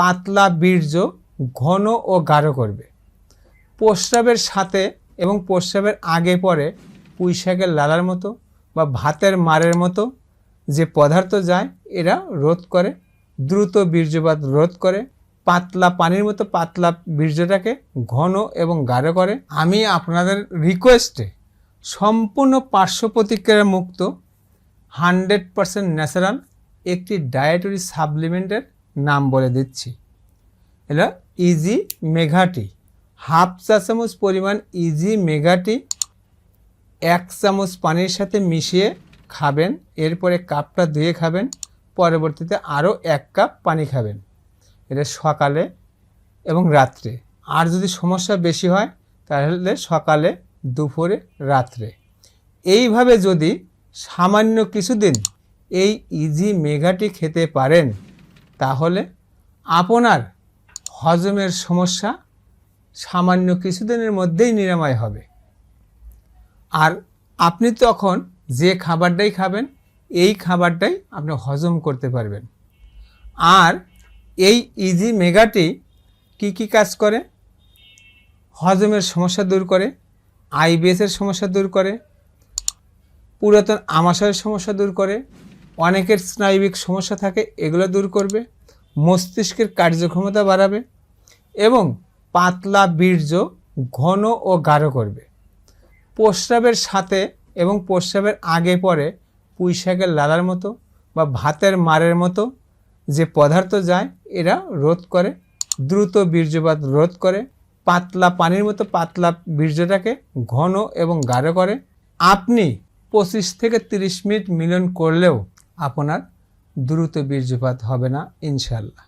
পাতলা বীর্য ঘন ও গাঢ় করবে। প্রস্রাবের সাথে এবং প্রস্রাবের আগে পরে পুঁই শাকের লালার মতো বা ভাতের মারের মতো যে পদার্থ যায়, এরা রোধ করে, দ্রুত বীর্যপাত রোধ করে, পাতলা পানির মতো পাতলা বীর্যটাকে ঘন এবং গাঢ় করে। আমি আপনাদের রিকোয়েস্টে সম্পূর্ণ পার্শ্ব প্রতিক্রিয়া মুক্ত হান্ড্রেড পারসেন্ট ন্যাচারাল একটি ডায়েটরি সাপ্লিমেন্টের নাম বলে দিচ্ছি। এটা ইজি মেঘাটি হাফ চা চামচ পরিমাণ ইজি মেঘাটি এক চামচ পানির সাথে মিশিয়ে খাবেন, এরপরে কাপটা ধুয়ে খাবেন, পরবর্তীতে আরও এক কাপ পানি খাবেন। এটা সকালে এবং রাত্রে। আর যদি সমস্যা বেশি হয়, তাহলে সকালে, দুপুরে, রাত্রে। এইভাবে যদি সামান্য কিছুদিন এই ইজি মেঘাটি খেতে পারেন তাহলে আপনার হজমের সমস্যা সামান্য কিছুদিনের মধ্যেই নিরাময় হবে। আর আপনি তখন যে খাবারটাই খাবেন, এই খাবারটাই আপনি হজম করতে পারবেন। আর এই ইজি মেগাটি কি কি কাজ করে? হজমের সমস্যা দূর করে আইবিএসের সমস্যা দূর করে, পুরাতন আমাশয়ের সমস্যা দূর করে অনেকের স্নায়বিক সমস্যা থাকে, এগুলো দূর করবে, মস্তিষ্কের কার্যক্ষমতা বাড়াবে এবং পাতলা বীর্য ঘন ও গাঢ় করবে। প্রস্রাবের সাথে এবং প্রস্রাবের আগে পরে পুঁই শাকের লালার মতো বা ভাতের মারের মতো যে পদার্থ যায়, এরা রোধ করে, দ্রুত বীর্যপাত রোধ করে, পাতলা পানির মতো পাতলা বীর্যটাকে ঘন এবং গাঢ় করে। আপনি পঁচিশ থেকে তিরিশ মিনিট মিলন করলেও আপনার দ্রুত বীর্যপাত হবে না ইনশাল্লাহ